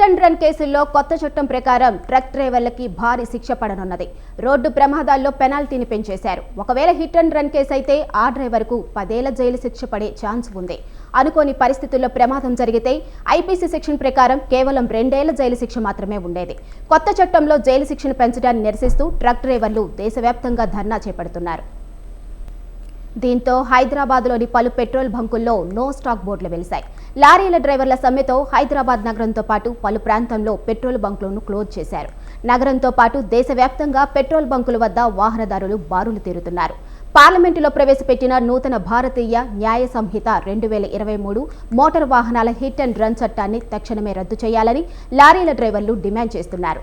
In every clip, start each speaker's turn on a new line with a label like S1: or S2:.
S1: Hit and run కేసుల్లో కొత్త చట్టం ప్రకారం ట్రక్ డ్రైవర్లకి భారీ శిక్ష పడనున్నది. రోడ్డు ప్రమాదాల్లో పెనాల్టీని పెంచేశారు. ఒకవేళ హిట్ అండ్ రన్ కేసు అయితే ఆ డ్రైవర్కు పదేళ్ళ జైలు శిక్ష పడే ఛాన్స్ ఉంది. అనుకోని పరిస్థితుల్లో ప్రమాదం జరిగితే ఐపీసీ సెక్షన్ ప్రకారం కేవలం రెండేళ్ళ జైలు శిక్ష మాత్రమే ఉండేది. కొత్త చట్టంలో జైలు శిక్షను పెంచడాన్ని నిరసిస్తూ ట్రక్ డ్రైవర్లు దేశవ్యాప్తంగా ధర్నా చేపడుతున్నారు. దీంతో హైదరాబాద్లోని పలు పెట్రోల్ బంకుల్లో నో స్టాక్ బోర్డులు వెలిశాయి. లారీల డ్రైవర్ల సమ్మెతో హైదరాబాద్ నగరంతో పాటు పలు ప్రాంతంలో పెట్రోల్ బంకులను క్లోజ్ చేశారు. నగరంతో పాటు దేశవ్యాప్తంగా పెట్రోల్ బంకుల వద్ద వాహనదారులు బారులు తీరుతున్నారు. పార్లమెంటులో ప్రవేశపెట్టిన నూతన భారతీయ న్యాయ సంహిత రెండు వేల ఇరవై మూడు మోటార్ వాహనాల హిట్ అండ్ రన్ చట్టాన్ని తక్షణమే రద్దు చేయాలని లారీల డ్రైవర్లు డిమాండ్ చేస్తున్నారు.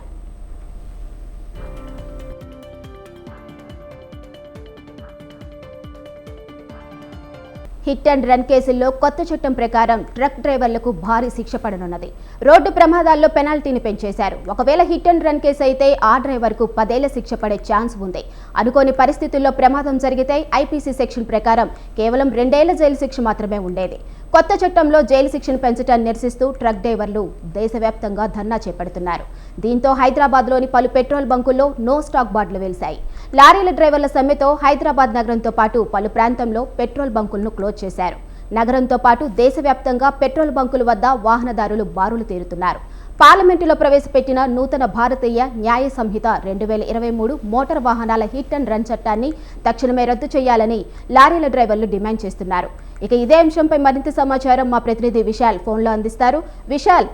S1: హిట్ అండ్ రన్ కేసుల్లో కొత్త చట్టం ప్రకారం ట్రక్ డ్రైవర్లకు భారీ శిక్ష పడనున్నది. రోడ్డు ప్రమాదాల్లో పెనాల్టీని పెంచేశారు. ఒకవేళ హిట్ అండ్ రన్ కేసు అయితే ఆ డ్రైవర్కు పదేళ్ళ శిక్ష పడే ఛాన్స్ ఉంది. అనుకోని పరిస్థితుల్లో ప్రమాదం జరిగితే ఐపీసీ సెక్షన్ ప్రకారం కేవలం రెండేళ్ళ జైలు శిక్ష మాత్రమే ఉండేది. కొత్త చట్టంలో జైలు శిక్షను పెంచడాన్ని నిరసిస్తూ ట్రక్ డ్రైవర్లు దేశవ్యాప్తంగా ధర్నా చేపడుతున్నారు. దీంతో హైదరాబాద్లోని పలు పెట్రోల్ బంకుల్లో నో స్టాక్ బార్డులు వెలిశాయి. లారీల డ్రైవర్ల సమ్మెతో హైదరాబాద్ నగరంతో పాటు పలు ప్రాంతంలో పెట్రోల్ బంకులను క్లోజ్ చేశారు. నగరంతో పాటు దేశవ్యాప్తంగా పెట్రోల్ బంకుల వద్ద వాహనదారులు బారులు తీరుతున్నారు. పార్లమెంటులో ప్రవేశపెట్టిన నూతన భారతీయ న్యాయ సంహిత రెండు వేల ఇరవై మూడు మోటార్ వాహనాల హిట్ అండ్ రన్ చట్టాన్ని తక్షణమే రద్దు చేయాలని లారీల డ్రైవర్లు డిమాండ్ చేస్తున్నారు. ఇక ఇదే అంశంపై మరింత సమాచారం మా ప్రతినిధి విశాల్ ఫోన్లో అందిస్తారు. విశాల్.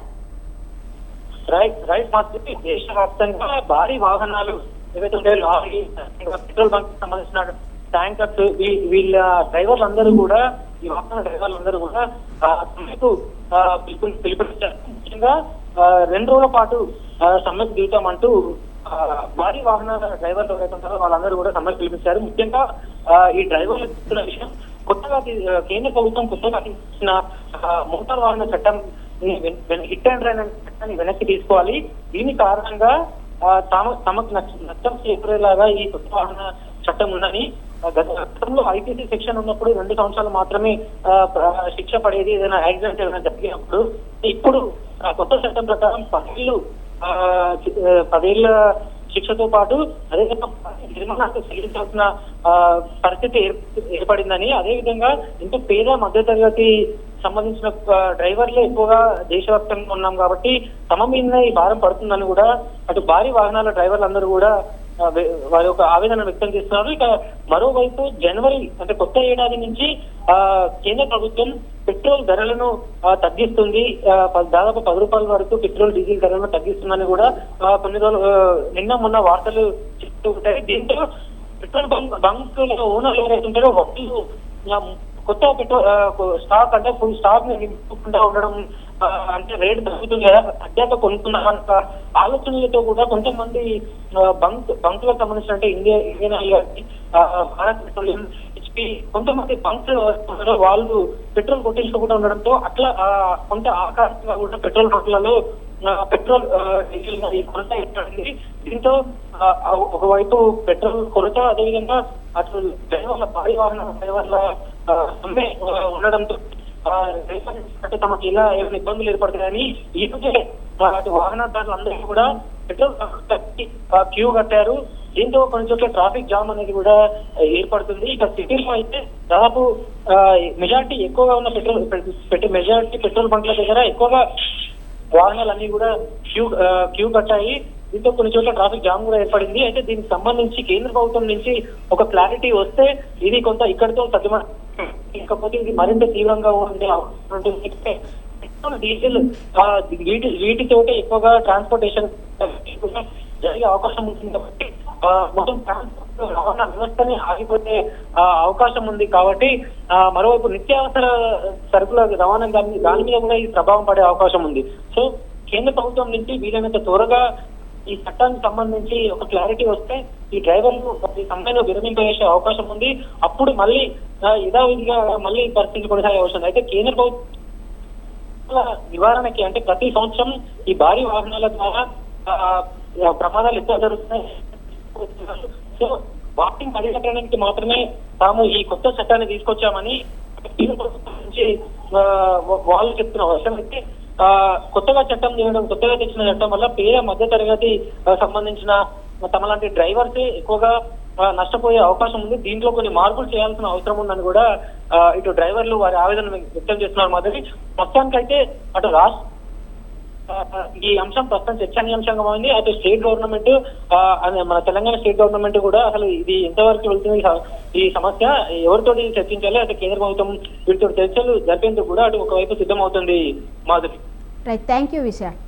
S2: రైట్ రైట్ దేశవ్యాప్తంగా భారీ వాహనాలు ఏవైతే లారీ పెట్రోల్ బంక్ సంబంధించిన ట్యాంకర్స్ వీళ్ళ డ్రైవర్లు అందరూ కూడా ఈ వాహన డ్రైవర్లు అందరూ కూడా సమ్మెకు పిలుపు పిలుపునిచ్చారు. ముఖ్యంగా రెండు రోజుల పాటు సమ్మెకు దిగుతాం అంటూ భారీ వాహనాల డ్రైవర్లు ఎవరైతే ఉంటారో వాళ్ళందరూ కూడా సమ్మెకు పిలిపించారు. ముఖ్యంగా ఈ డ్రైవర్లు విషయం కొత్తగా కేంద్ర ప్రభుత్వం కొత్తగా తీసుకున్న మోటార్ వాహన చట్టం హిట్ అండ్ రన్ చట్టాన్ని వెనక్కి తీసుకోవాలి. దీని కారణంగా తమ తమకు నష్టం చేకూరేలాగా ఈ కొత్త వాహన చట్టం ఉందని గత గతంలో ఐపీసీ సెక్షన్ ఉన్నప్పుడు రెండు సంవత్సరాలు మాత్రమే ఆ, శిక్ష పడేది ఏదైనా యాక్సిడెంట్ ఏదైనా జరిగినప్పుడు ఇప్పుడు ఆ కొత్త చట్టం ప్రకారం పదేళ్ళు ఆ, శిక్షతో పాటు అదేవిధంగా నిర్మాణాలకు చెల్లించాల్సిన ఆ, పరిస్థితి ఏర్పడిందని అదేవిధంగా ఎంతో పేద మధ్యతరగతి సంబంధించిన డ్రైవర్లు డ్రైవర్లే ఎక్కువగా దేశవ్యాప్తంగా ఉన్నాం కాబట్టి తమ మీదనే ఈ భారం పడుతుందని కూడా అటు భారీ వాహనాల డ్రైవర్లు అందరూ కూడా వారి యొక్క ఆవేదన వ్యక్తం చేస్తున్నారు. ఇక మరోవైపు జనవరి అంటే కొత్త ఏడాది నుంచి ఆ కేంద్ర ప్రభుత్వం పెట్రోల్ ధరలను తగ్గిస్తుంది. దాదాపు పది రూపాయల వరకు పెట్రోల్ డీజిల్ ధరలను తగ్గిస్తుందని కూడా కొన్ని రోజులు నిన్న మొన్న వార్తలు చెప్తూ ఉంటాయి. దీంతో పెట్రోల్ బంక్ బంకుల ఓనర్లు ఎవరైతుంటారో వాళ్ళు కొత్త పెట్రోల్ స్టాక్ అంటే ఫుల్ స్టాక్ని నింపకుండా ఉండడం అంటే రేట్ తగ్గుతుంది కదా. తగ్గాక కొనుక్కున్నామన్న ఆలోచనలతో కూడా కొంతమంది బంక్ బంక్లో సంబంధించిన అంటే ఇండియా ఇండియన్ ఆయిల్ కానీ, భారత్ పెట్రోలియం హెచ్పి కొంతమంది బంక్ వాళ్ళు పెట్రోల్ కొట్టించుకోకుండా ఉండడంతో అట్లా ఆ, కొంత ఆకాశంగా కూడా పెట్రోల్ రోడ్లలో ఆ, పెట్రోల్ డీజిల్ కొరత ఏర్పడింది. దీంతో ఒకవైపు పెట్రోల్ కొరత అదేవిధంగా అటు డ్రైవర్ల భారీ వాహన డ్రైవర్ల ఉండడంతో అంటే తమకు ఇలా ఏమైనా ఇబ్బందులు ఏర్పడతాయని ఈ అటు వాహనదారులు అందరికీ కూడా పెట్రోల్ కట్టి క్యూ కట్టారు. దీంతో కొన్ని చోట్ల ట్రాఫిక్ జామ్ అనేది కూడా ఏర్పడుతుంది. ఇక సిటీలో అయితే దాదాపు మెజార్టీ ఎక్కువగా ఉన్న పెట్రోల్ పెట్రోల్ మెజార్టీ పెట్రోల్ బంక్ల దగ్గర ఎక్కువగా వాహనాలన్నీ కూడా క్యూ క్యూ కట్టాయి. దీంతో కొన్ని చోట్ల ట్రాఫిక్ జామ్ కూడా ఏర్పడింది. అయితే దీనికి సంబంధించి కేంద్ర ప్రభుత్వం నుంచి ఒక క్లారిటీ వస్తే ఇది కొంత ఇక్కడితో తగ్గిమ ఇకపోతే ఇది మరింత తీవ్రంగా ఉండే అవకాశం పెట్రోల్ డీజిల్ వీటి వీటితోటే ఎక్కువగా ట్రాన్స్పోర్టేషన్ జరిగే అవకాశం ఉంటుంది కాబట్టి మొత్తం ట్రాన్స్పోర్ట్ రవాణా వ్యవస్థని ఆగిపోతే అవకాశం ఉంది కాబట్టి మరోవైపు నిత్యావసర సరుకుల రవాణా దాని దాని మీద కూడా ఈ ప్రభావం పడే అవకాశం ఉంది. సో కేంద్ర ప్రభుత్వం నుంచి వీలైనంత త్వరగా ఈ చట్టానికి సంబంధించి ఒక క్లారిటీ వస్తే ఈ డ్రైవర్లు ఈ సమ్మెను విరమింపజేసే అవకాశం ఉంది. అప్పుడు మళ్ళీ యథావిధిగా మళ్ళీ పరిస్థితి కొనసాగే అవసరం అయితే కేంద్ర ప్రభుత్వం నివారణకి అంటే ప్రతి సంవత్సరం ఈ భారీ వాహనాల ద్వారా ప్రమాదాలు ఎక్కువ జరుగుతున్నాయి. సో వాటిని పరిగణించడానికి మాత్రమే తాము ఈ కొత్త చట్టాన్ని తీసుకొచ్చామని నుంచి వాళ్ళు చెప్తున్న అవసరం. అయితే కొత్తగా చట్టం చేయడం కొత్తగా తెచ్చిన చట్టం వల్ల పేద మధ్య తరగతి సంబంధించిన తమలాంటి డ్రైవర్స్ ఎక్కువగా నష్టపోయే అవకాశం ఉంది. దీంట్లో కొన్ని మార్పులు చేయాల్సిన అవసరం ఉందని కూడా ఇటు డ్రైవర్లు వారి ఆవేదన వ్యక్తం చేస్తున్నారు మాదిరి మొత్తానికైతే అటు రాష్ట్ర ఈ అంశం ప్రస్తుతం చర్చనీయాంశంగా ఉంది అటు స్టేట్ గవర్నమెంట్ మన తెలంగాణ స్టేట్ గవర్నమెంట్ కూడా అసలు ఇది ఎంతవరకు వెళ్తుంది ఈ సమస్య ఎవరితోటి చర్చించాలి అటు కేంద్ర ప్రభుత్వం వీటితో చర్చలు జరిపేందుకు కూడా అటు ఒకవైపు సిద్ధమవుతుంది Madhuri
S1: right thank you Vishal